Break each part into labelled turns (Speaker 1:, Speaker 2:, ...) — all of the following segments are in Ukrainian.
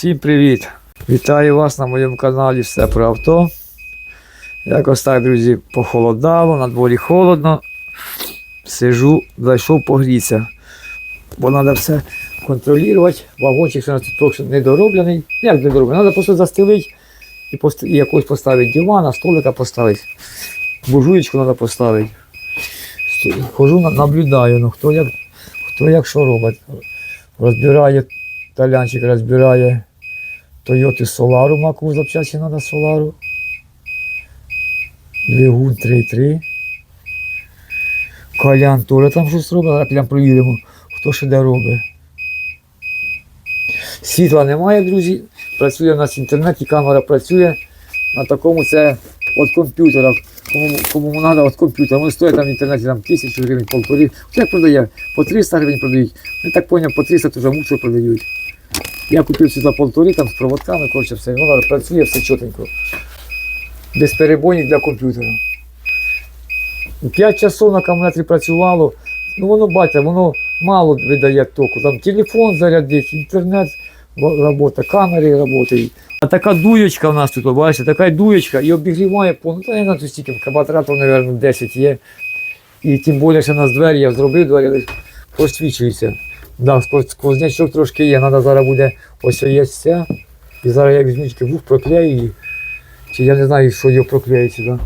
Speaker 1: Всім привіт! Вітаю вас на моєму каналі Все про авто. Якось так, друзі, похолодало, на дворі холодно. Сижу, зайшов погрітися. Бо треба все контролювати. Вагончик тут трохи недороблений. Як недороблений? Треба просто застелити і, пост... і якось поставити дивана, столика поставити. Буржуєчку треба поставити. Хожу, наблюдаю, ну, хто як, хто як що робить. Розбирає Талянчик розбирає Toyota Солару, макову запчасті треба Солару. Двигун 3.3. Колян теж там щось робить, зараз підемо провіримо, хто що де робить. Світла немає, друзі. Працює у нас інтернет і камера працює. На такому це від комп'ютера. Кому, кому треба від комп'ютера. Воно стоїть там в інтернеті там, тисячу гривень, полтори. Хто як продає? По 300 гривень продають. Я так зрозумів, по 300 то вже мусор продають. Я купив за полтори там з проводками, коротше, все. Воно працює все чотенько. Без перебоїв для комп'ютера. 5 часов на акумуляторі працювало. Ну воно бачите, воно мало видає току. Там телефон зарядить, інтернет робота, камери працюють. А така дуєчка у нас тут, бачите, така дуєчка і обігріває повну. Та я на стільки кабатратів, мабуть, 10 є. І тим більше, у нас двері, я зробив двері, просвічується. Да, сквоз- сквознячок трошки є, треба зараз буде ось є ця. І зараз я візьму вух проклею її. Чи я не знаю, що його проклеїть сюди.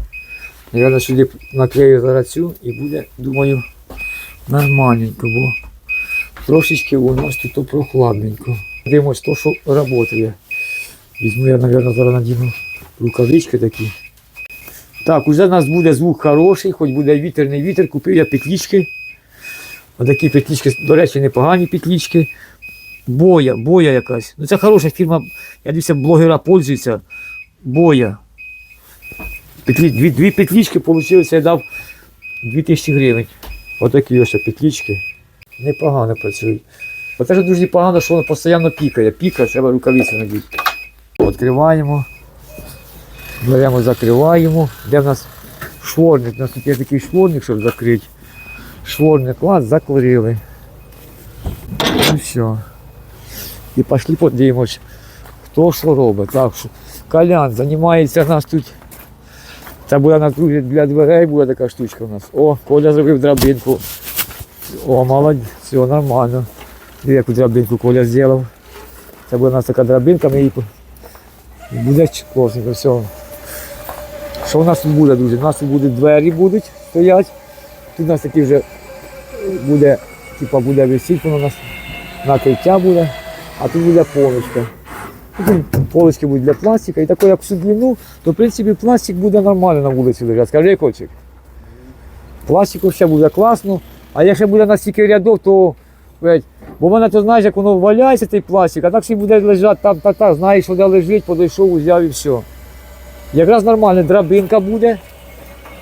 Speaker 1: Наверно, сюди наклею зараз цю і буде, думаю, нормальненько, бо трошечки у нас тут прохладненько. Дивимось то, що працює. Візьму я, мабуть, зараз надіну рукавички такі. Так, уже у нас буде звук хороший, хоч буде вітер, не вітер, купив я петлічки. Отакі петлічки, до речі, непогані петлічки. Боя, боя якась. Ну це хороша фірма, я дивився, блогера пользується. Боя. Петлі, дві, дві петлічки вийшло, я дав 2000 гривень. Отакі ось петлічки. Непогано працюють. Оце ж дуже погано, що воно постійно пікає. Пікає, треба рукавиці надіти. Відкриваємо. Беремо, закриваємо. Де в нас шворник? У нас тут є такий шворник, щоб закрити. Шворник, клас, закурили. І все. І пішли подивимось, хто що робить. Так, що Колян займається нас тут. Це буде на друге для дверей буде така штучка у нас. О, Коля зробив драбинку. О, молодець, все нормально. Яку драбинку Коля зробив. Це буде у нас така драбинка, ми її буде класненько, все. Що у нас тут буде, друзі? У нас тут будуть двері будуть стоять. Тут у нас такі вже буде, типа буде висіти, у нас накриття буде, а тут буде полочка. Полочки будуть для пластика і таку як всю длину, то в принципі пластик буде нормально на вулиці лежати. Скажи, Кольчик. Пластику ще буде класно, а якщо буде на стільки рядов, то бо в мене то знаєш, як воно валяється цей пластик, а так всі буде лежати там, так, так, знаєш, де лежить, подійшов, узяв і все. Якраз нормально, драбинка буде.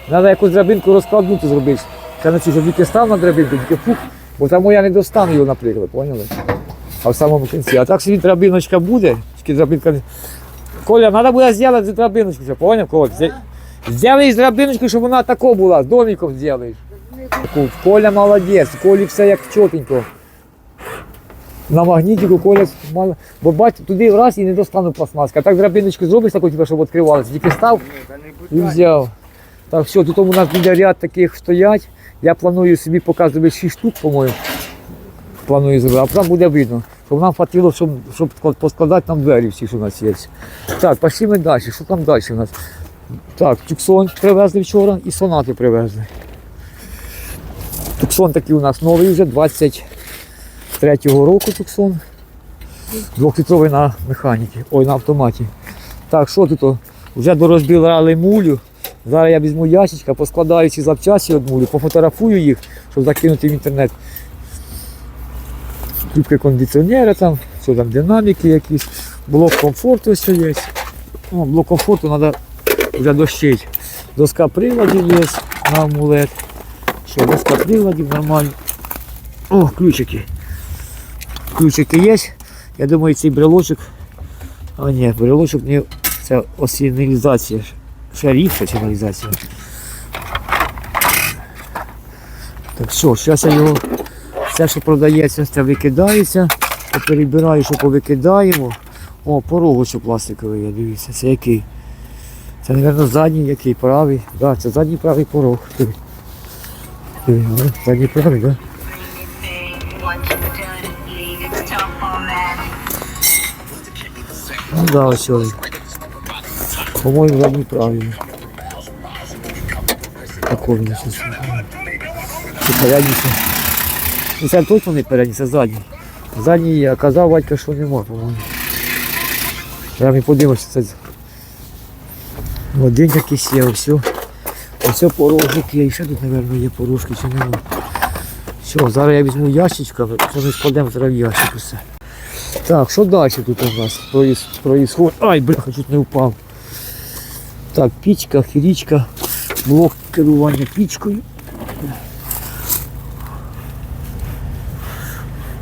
Speaker 1: Треба якусь драбинку розкладнути зробити. На цю тільки став на драбинку, тільки фух, бо там я не достану його, наприклад, поняли? А в самому кінці. А так собі драбиночка буде, тільки драбинка. Коля, треба буде зробити драбиночку, ще, поняв, Коля? Зробиш драбиночку, щоб вона тако була, з домиком зробиш. Коля молодець, Колі все як чотенько. На магнітику Коля, мало- бо бач, туди раз і не достану пластмаска. А так драбиночку зробиш таку, типу, щоб відкривалося, тільки став і взяв. Так, все, тут у нас буде ряд таких стоять. Я планую собі показувати 6 штук, по-моєму. Планую зробити, а там буде видно, щоб нам хватило, щоб, щоб поскладати нам двері всі, що у нас є. Так, пішли ми далі. Що там далі у нас? Так, Тюксон привезли вчора і сонати привезли. Туксон такий у нас новий вже, 23-го року Туксон. Двохлітровий на механіки, ой, на автоматі. Так, що тут? Вже дорозбирали мулю. Зараз я візьму ящичка, поскладаю ці запчасті мулі, пофотографую їх, щоб закинути в інтернет. Трубки кондиціонера там, що там, динаміки якісь, блок комфорту все є. О, блок комфорту треба вже дощить. Доска приладів є на амулет. Що, доска приладів нормально. О, ключики. Ключики є. Я думаю, цей брелочок. А ні, брелочок не це осигналізація. Шариф сигналізація. Так що, зараз я його, все, що продається, це викидається. Перебираю, що повикидаємо. О, порог ось пластиковий, я дивіться, це який? Це, мабуть, задній який, правий. Да, це задній правий порог. Диви. Диви, ну, задній правий, так? Да? Ну да, ось ось. По-моєму, задній правильно. Такой він щось. Чи передній це? Ну, точно не передній, це задній. Задній а казав батько, що нема, по-моєму. Я не подивився, це один якийсь є, ось. Ось порожик є, і ще тут, мабуть, є порожки чи нема. Все, зараз я візьму ящичка, що ми складемо зараз в ящик усе. Так, що далі тут у нас проїс- проїсходить? Ай, бляха, чуть не впав. Так, пічка, хірічка, блок керування пічкою.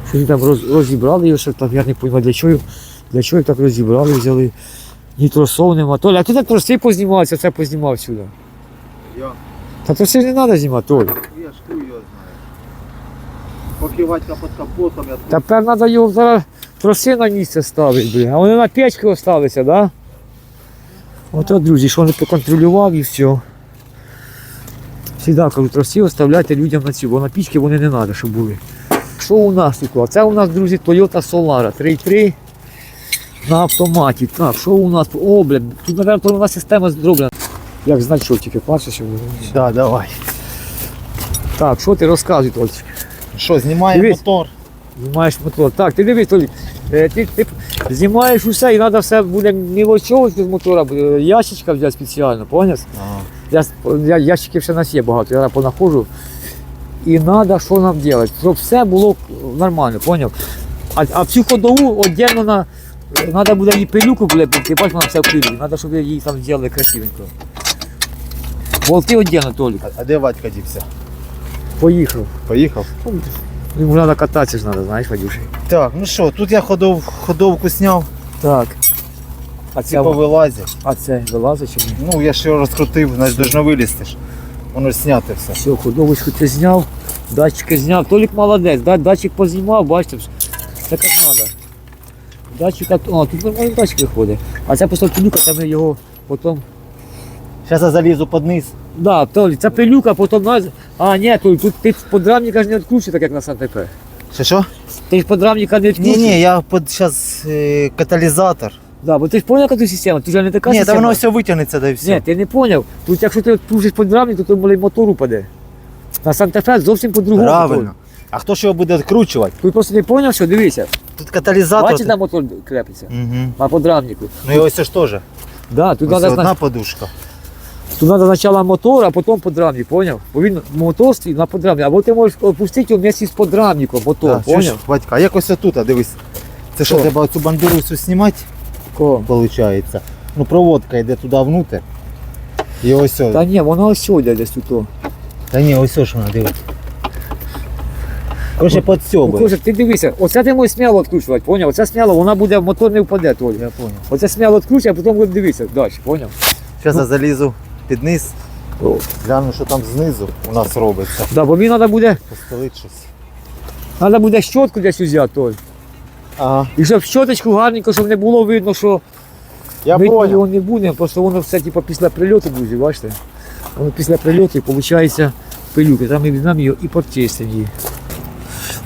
Speaker 1: Щось там роз, розібрали його, що там, я не розумію, для чого, для чого їх так розібрали, взяли. Нітросов нема. Толя, а ти так троси познімався, це познімав сюди.
Speaker 2: Я,
Speaker 1: Та троси не треба знімати, Толя.
Speaker 2: я ж хуй його знаю. Поки під капотом, я
Speaker 1: Тепер треба його зараз троси на місце ставити, блін. А вони на печки осталися, да? Ото, друзі, що не поконтролював і все. Всегда кажу, троси оставляйте людям на ці, бо на пічки вони не треба, щоб були. Що у нас тут? А Це у нас, друзі, Toyota Solara 3.3 на автоматі. Так, що у нас? О, блін, тут, мабуть, у нас система зроблена. Як значок тільки бачиш.
Speaker 2: Да, давай.
Speaker 1: Так, що ти розказуй, Тольчик?
Speaker 2: Що, знімаємо
Speaker 1: Дивись.
Speaker 2: мотор?
Speaker 1: Знімаєш мотор. Так, ти дивись, Толі, е, ти, ти знімаєш усе і треба все буде мілочовувати з мотора, ящичка взяти спеціально, поняв? Я, я, ящиків ще нас є багато, я понаходжу. І треба, що нам робити, щоб все було нормально, поняв? А, а цю ходову віддільно на. Треба буде її пилюку влепити, ти бачиш, вона вся в пилі. Треба, щоб її там зробили красивенько. Болти віддільно, Толік.
Speaker 2: А, а де Вадька дівся?
Speaker 1: Поїхав.
Speaker 2: Поїхав?
Speaker 1: Йому треба кататися ж треба, знаєш, Вадюші.
Speaker 2: Так, ну що, тут я ходов, ходовку зняв,
Speaker 1: Так. А
Speaker 2: ці
Speaker 1: це,
Speaker 2: повилазять.
Speaker 1: а це вилазить чи ні?
Speaker 2: Ну, я ж його розкрутив, значить, должно вилізти ж. Воно ж зняти все.
Speaker 1: Все, худовочку ти зняв, датчики зняв. Толік молодець, да, датчик познімав, бачите, так як треба. Датчик, а, тут нормальний датчик виходить. А це просто пилюка, там його потім.
Speaker 2: Зараз я залізу під низ.
Speaker 1: Да, Толік, це пилюка, потім на. А, ні, Толік, тут ти подрамника ж не відкручує, так як на Санта-Фе.
Speaker 2: Що що?
Speaker 1: Ти ж подрамника не
Speaker 2: Ні,
Speaker 1: відкручуєш.
Speaker 2: ні, я під зараз е, каталізатор.
Speaker 1: Да, бо ти ж поняв, яка тут система? Тут же не така
Speaker 2: Ні, та
Speaker 1: система.
Speaker 2: воно все витягнеться, да і все.
Speaker 1: Ні, ти не поняв. Тут якщо ти відкручиш подрамник, то той мотор упаде. На Санта-Фе зовсім по-другому.
Speaker 2: Правильно. А хто ж його буде відкручувати?
Speaker 1: Тут просто не поняв, що дивися.
Speaker 2: Тут каталізатор.
Speaker 1: Бачиш, де мотор крепиться?
Speaker 2: Угу.
Speaker 1: На подрамнику.
Speaker 2: Ну і ось це ж теж.
Speaker 1: Да, тут
Speaker 2: Ось
Speaker 1: треба
Speaker 2: одна подушка.
Speaker 1: Тут надо спочатку мотор, а потім подрамник, поняв? Бо він мотор стоїть на подрамник, або ти можеш опустити вместе з подрамником, мотор,
Speaker 2: Так, чуєш,
Speaker 1: поняв?
Speaker 2: Вадька, а як ось тут, а дивись. Це що,
Speaker 1: Що?
Speaker 2: треба цю бандуру всю знімати,
Speaker 1: Кого?
Speaker 2: виходить. Ну проводка йде туди внутрь. І ось ось.
Speaker 1: Та ні, воно ось сюди десь тут. о.
Speaker 2: Та ні, ось ось вона дивись. Короче,
Speaker 1: Ну,
Speaker 2: підсьоби.
Speaker 1: Кожа, ти дивися, оце ти можеш сміло відкручувати, поняв? Оце сміло, вона буде, в мотор не впаде, Толі.
Speaker 2: Я понял.
Speaker 1: Оце сміло відкручує, а потім буде дивитися далі, поняв?
Speaker 2: Зараз я залізу під низ, гляну, що там знизу у нас робиться.
Speaker 1: Да, бо мені треба буде,
Speaker 2: Постелить щось.
Speaker 1: треба буде щотку десь взяти, Толь.
Speaker 2: Ага,
Speaker 1: І щоб щоточку гарненько, щоб не було видно, що
Speaker 2: я
Speaker 1: Ми
Speaker 2: понял.
Speaker 1: його не будемо, просто воно все типу, після прильоту, друзі, бачите? Воно після прильоту виходить пилюка. Там ми візьмемо її і почистимо її.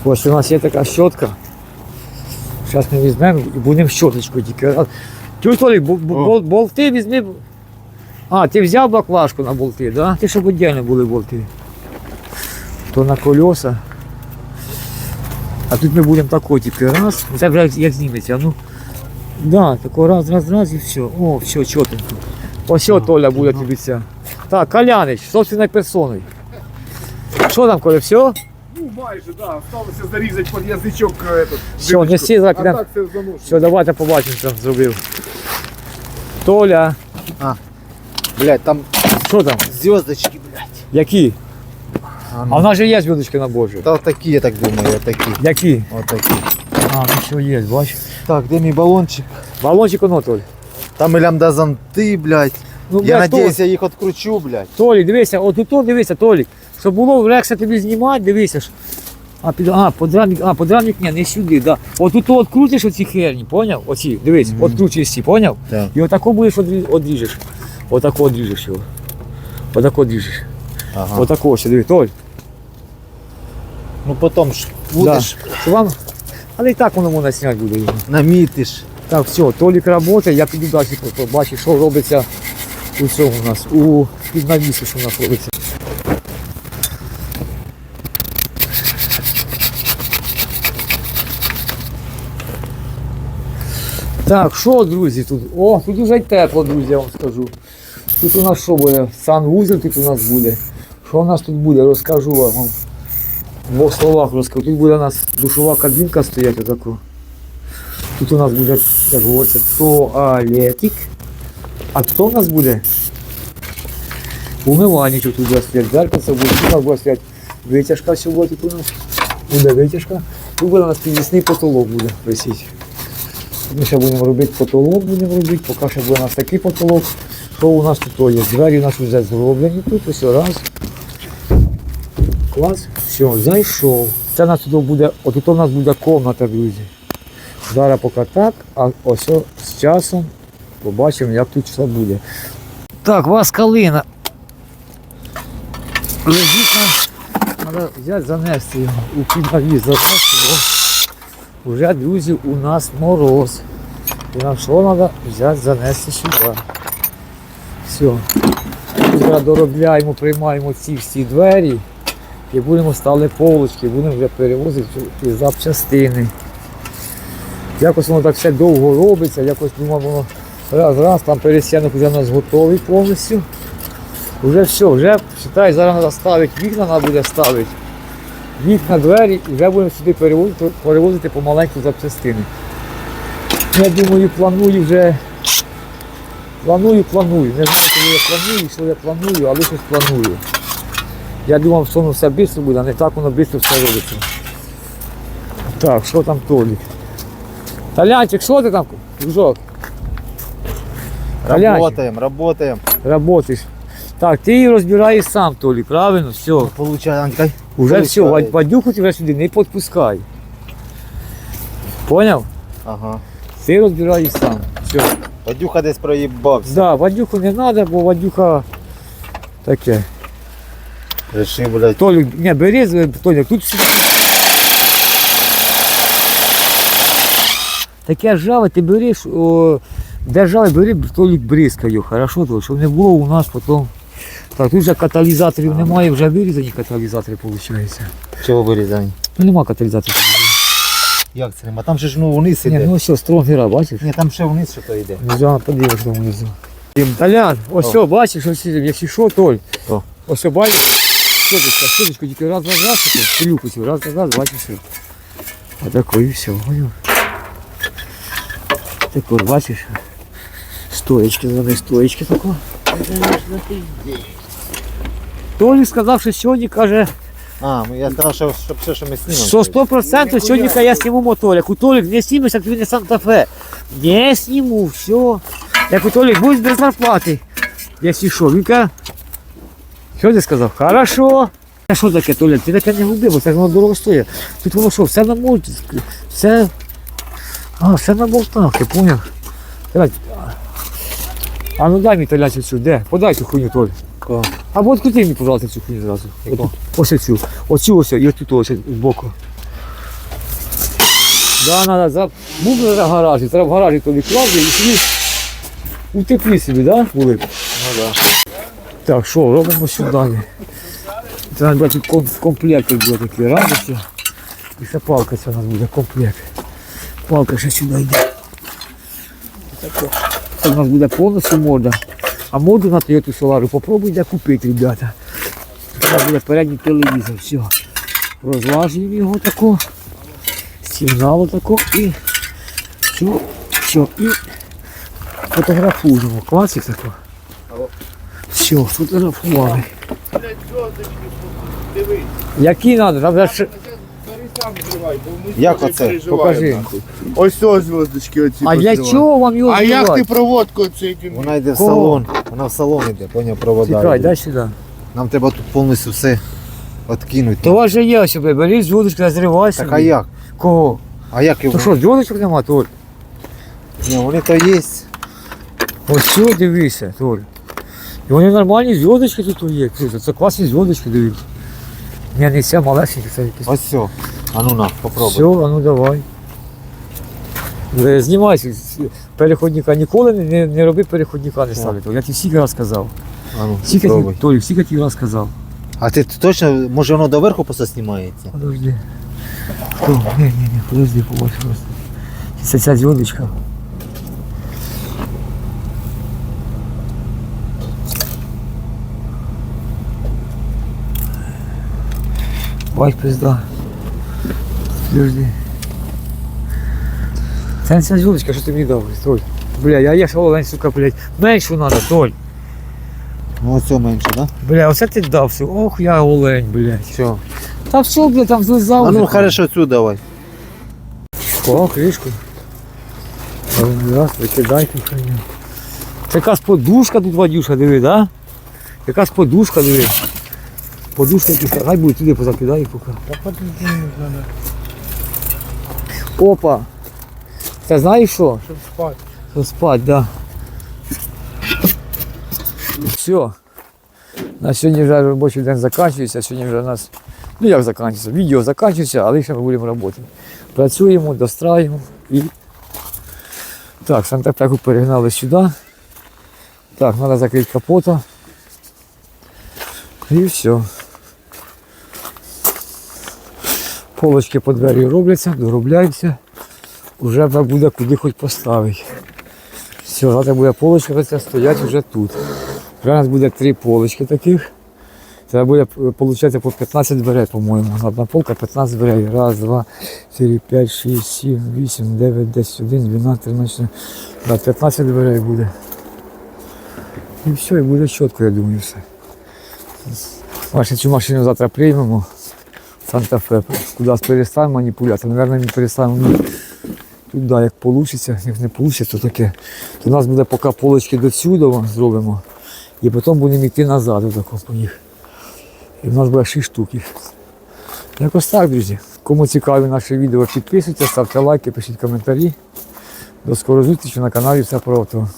Speaker 1: Ось у нас є така щотка. Зараз ми візьмемо і будемо щоточкою тільки. Чуєш, Толік, бо- бо-
Speaker 2: О.
Speaker 1: бол- болти візьми. А, ти взяв баклажку на болти, да? Ти щоб віддільно були болти. То на колеса. А тут ми будемо тако тільки раз. Це вже як зніметься. Ну, Да, тако раз, раз, раз і все. О, все, чотенько. Ось що Толя буде тобі ця. Так, Колянич, собственною персоною. Що там, Коля, все?
Speaker 3: Ну, майже, да. Осталося зарізати під язичок е, этот,
Speaker 1: Все, неси, зараз
Speaker 3: А
Speaker 1: підемо.
Speaker 3: так це заношено.
Speaker 1: Все, давайте побачимо, що зробив. Толя,
Speaker 2: Блядь, там
Speaker 1: що там?
Speaker 2: зв'язочки, блядь.
Speaker 1: Які?
Speaker 2: А,
Speaker 1: А в нас же є зв'язочки на Божу.
Speaker 2: Та такі, я так думаю, такі.
Speaker 1: Які?
Speaker 2: Отакі.
Speaker 1: А, ну все є, бач.
Speaker 2: Так, де мій балончик?
Speaker 1: Балончик оно, Толь.
Speaker 2: Там лямда зонти, блядь.
Speaker 1: Ну,
Speaker 2: Я
Speaker 1: блядь,
Speaker 2: надіюсь, я їх відкручу, блядь.
Speaker 1: Толік, дивися, от тут дивися, Толік. Щоб було легше тобі знімати, дивися. ж. А, під, а, подрамник, а, подрамник, ні, не сюди, да. От тут от крутиш оці херні, поняв? Оці, дивись, крутиш ці, поняв?
Speaker 2: Так.
Speaker 1: І отако будеш одрі- одріжеш. Отако одріжеш його. Отако одріжеш.
Speaker 2: Ага.
Speaker 1: Отако ось, диви, Толь.
Speaker 2: Ну потім ж будеш,
Speaker 1: Що вам? Але і так воно можна зняти буде його.
Speaker 2: намітиш.
Speaker 1: Так, все, Толік працює, я піду далі побачу, що робиться у цьому у нас, у під навісу, що у нас робиться. Так, що, друзі, тут? О, тут уже тепло, друзі, я вам скажу. Тут у нас що буде? Санвузел тут у нас буде. Що у нас тут буде? Розкажу вам. В двох словах розкажу. Тут буде у нас душова кабінка стоять отако. Тут у нас буде, як говориться, туалетик. А тут у нас буде умивальничок тут буде стоять, зеркальце буде, тут у нас буде стоять витяжка сьогодні тут у нас. Буде витяжка. Тут буде у нас підвісний потолок буде висіти. Ми ще будемо робити потолок, будемо робити, поки що буде у нас такий потолок. Що у нас тут є? Двері у нас вже зроблені тут, ось раз. Клас. Все, зайшов. Це у нас тут буде, отут у нас буде комната, друзі. Зараз поки так, а ось з часом побачимо, як тут все буде. Так, вас калина. Лежить. Треба взяти, занести його у піднавіз, занести. Уже, друзі, у нас мороз. І нам що треба взяти, занести сюди. Все. Зараз доробляємо, приймаємо ці всі двері і будемо ставити полочки, будемо вже перевозити запчастини. Якось воно так все довго робиться, якось думав, воно раз, раз, там пересянок вже у нас готовий повністю. Вже все, вже вважай, зараз треба ставити вікна, треба буде ставити. Вікна, двері і вже будемо сюди перевозити, перевозити помаленьку запчастини. Я думаю, планую вже. Планую, планую. Не знаю, коли я планую, що я планую, але щось планую. Я думав, що воно все швидко буде, а не так воно швидко все робиться. Так, що там Толік? Толянчик, що ти там, дружок? Толянчик,
Speaker 2: Работаємо, работаємо.
Speaker 1: работаєш. Так, ти її розбираєш сам, Толік, правильно? Все.
Speaker 2: Получай, Анькай.
Speaker 1: Уже все,
Speaker 2: Получається.
Speaker 1: Вадюху тебе сюди не підпускай. Поняв?
Speaker 2: Ага.
Speaker 1: Ти розбираєш сам. Все.
Speaker 2: Вадюха десь проїбався.
Speaker 1: Да, Вадюху не треба, бо Вадюха таке.
Speaker 2: Решив, блядь.
Speaker 1: Толік, не, бери, Толік, тут все. Таке жаве, ти береш, о, де жаве, бери, Толік бризкай його, хорошо, то, щоб не було у нас потім. Так, тут вже каталізаторів немає, вже вирізані каталізатори, виходить.
Speaker 2: Чого вирізані?
Speaker 1: Ну нема каталізаторів.
Speaker 2: Як це нема? Там ще ж ну вниз
Speaker 1: Ні,
Speaker 2: іде.
Speaker 1: ну все, стронгера, бачиш?
Speaker 2: Ні, там ще вниз що то йде.
Speaker 1: Нельзя, подивись там внизу. Толян, ось все, бачиш, ось, якщо що, Толь.
Speaker 2: О.
Speaker 1: Ось все, бачиш, щоточка, щоточку, тільки раз, раз, раз, таке, пилюку цю, раз, раз, раз, бачиш, все. А такой, і все, понял? Так от, бачиш, стоечки, зроби стоечки тако. Толі сказав, що сьогодні, каже,
Speaker 2: А, ну я сказав, що, щоб все, що ми знімемо.
Speaker 1: що 100% сьогодні я зніму моторик. У Толік не як тобі не Санта-Фе. Не зніму, все. Як у Толік будеш без зарплати. Якщо що, він каже, що ти сказав? Хорошо. А що таке, Толя? Ти таке не губи, бо це ж воно дорого стоїть. Тут воно що, все на мульті, все. А, все на болтах, ти поняв? Давай. А ну дай мені Толяцю цю, де? Подай цю хуйню, Толь. Або открути мені, пожалуйста, цю хуйню зразу.
Speaker 2: Яку?
Speaker 1: Ось цю. Оцю ось, і отут ось збоку. Да, надо, за... був в гаражі, треба в гаражі тобі клав і собі у теплі собі, да, були?
Speaker 2: Ну да.
Speaker 1: Так, що, робимо сюди. Треба брати ком- комплект буде такий радості. І ще палка ця у нас буде, комплект. Палка ще сюди йде. Так, Це у нас буде повністю морда. А морду на Toyota Solar попробуйте купити, ребята. Це буде передній телевізор. Все. Розлажуємо його тако. Сигнал тако і все, все, і фотографуємо. Класик тако. Все, фотографували. Які треба?
Speaker 2: Як оце?
Speaker 1: Покажи.
Speaker 3: Ось ось зв'язочки оці.
Speaker 1: А для чого вам його
Speaker 3: А як ти проводку цей
Speaker 2: Вона йде в
Speaker 1: Кого?
Speaker 2: салон. Вона в салон йде, поняв, провода.
Speaker 1: Чекай,
Speaker 2: йде.
Speaker 1: дай сюди.
Speaker 2: Нам треба тут повністю все. Откинуть.
Speaker 1: То у вас же є себе, беріть зв'язочку, зривайся.
Speaker 2: Так а як?
Speaker 1: Кого?
Speaker 2: А як його?
Speaker 1: То що, зв'язочок нема, Толь?
Speaker 2: Ні, вони то є.
Speaker 1: Ось все, дивися, Толь. І вони нормальні зв'язочки тут є. Слухай, Це класні зв'язочки, дивіться. Ні, не ця малесенька, це якісь.
Speaker 2: Ось все. А ну на, попробуй.
Speaker 1: Все, а ну давай. Знімайся. Переходника ніколи не, не, не роби переходника, не ставлю. Я тобі всіх раз сказав.
Speaker 2: А ну,
Speaker 1: Скільки
Speaker 2: попробуй.
Speaker 1: ті- Толік, скільки ті раз сказав.
Speaker 2: А ти точно, може воно доверху просто знімається?
Speaker 1: Подожди. О, ні, ні, ні, подожди, побачу просто. Це ця зв'язочка. Бать пизда. Подожди. Це не ця зв'язочка, що ти мені дав, Толь. Бля, я є олень, сука, блядь. Меншу надо, Толь.
Speaker 2: Ну цього менше, так?
Speaker 1: Бля, оце ти дав все. Ох, я олень, блядь.
Speaker 2: Все.
Speaker 1: Та все, бля, там злизав.
Speaker 2: А ну хорошо, цю давай.
Speaker 1: О, кришку. Раз, викидай ту хуйню. Це якась подушка тут, Вадюша, диви, да? Якась подушка, диви. Подушка якась, хай буде туди позакидай поки. Опа. Це знаєш що?
Speaker 3: Щоб спати.
Speaker 1: Що спать, да. Все. На сьогодні вже робочий день закінчується. Сьогодні вже у нас, ну як закінчується, відео закінчується, але ще ми будемо працювати. Працюємо, достраємо і. Так, Санта-Пеку перегнали сюди. Так, треба закрити капота. І все. Полочки по двері робляться, доробляються. Уже треба буде куди хоч поставити. Все, завтра буде полочка оця стоять вже тут. Вже у нас буде три полочки таких. Це буде, виходить, по 15 дверей, по-моєму. Одна полка 15 дверей. Раз, два, 4, 5, 6, 7, 8, 9, 10, 1, 12, 13, 14. Да, 15 дверей буде. І все, і буде чітко, я думаю, все. Бачите, цю машину завтра приймемо. Санта-Фе. Кудись переставимо маніпуляти. Наверное, не переставимо ні туди, як вийде, як не вийде, то таке. То у нас буде поки полочки до сюди зробимо. І потім будемо йти назад отако по них. І в нас буде 6 штук. Якось так, друзі. Кому цікаві наші відео, підписуйтесь, ставте лайки, пишіть коментарі. До скорої зустрічі на каналі Все про авто.